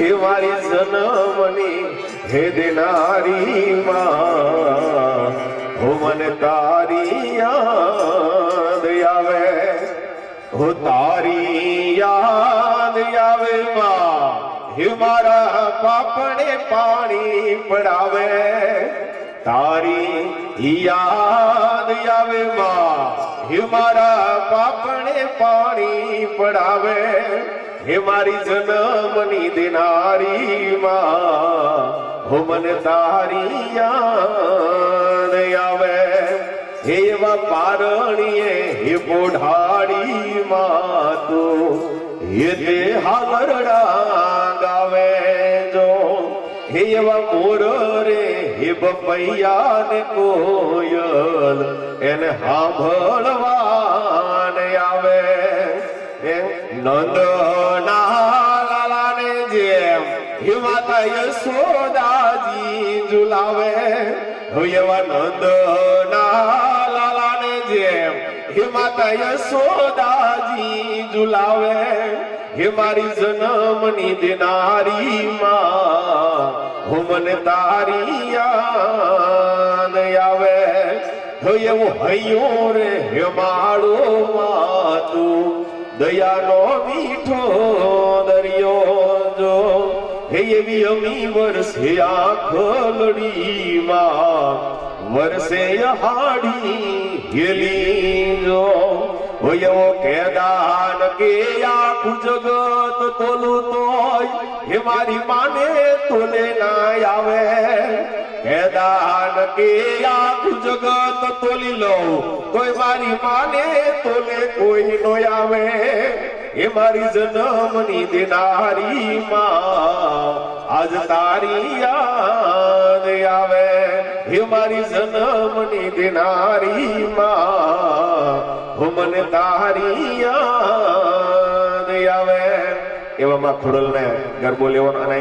હે મારી જનમની હે દેનારી માં હો મને તારી યાદ આવે, હો તારી યાદ આવે માં. હે મારા પાપણે પાણી પડાવે, તારી યાદ આવે માં. હે મારા પડાવે હે મારી જન્મની દેનારી હો મને તારી આવે. હે એવા પારણીએ, હે બોઢાડી માં હે તે હાલરડા ગાવે જો. હે એવા મોર રે હે બપૈયા ને કોયલ. એને સાંભળવાને હે નંદ લાલાને જેમ હિમાતા યશોદાજી ઝુલાવે એવા નંદ લાલાને જેમ હિમાતા યશોદાજી ઝુલાવે, હે મારી જન્મની દેનારી માં હો મને તારી યાદ આવે, હો એવું હૈયું રે, હે માળો માં તું દયાનો મીઠો દરિયો જો. હે એવી અમી વરસે આખલડીમાં વરસે હાડી હેલી જો. હોયો કેદાન કે આખું જગત તોલું તોય. હે મારી માને તોલે ના આવે. કેદાન કે આખું જગત તોલી લઉં. તોય મારી માને તોલે કોઈ નો આવે. એ મારી જન્મની દેનારી આજ તારી યાદ આવે. હે મારી જન્મની દેનારી માં, હું મને તારી યાદ આવે. એવામાં ખોડલને ગરબો લેવાનો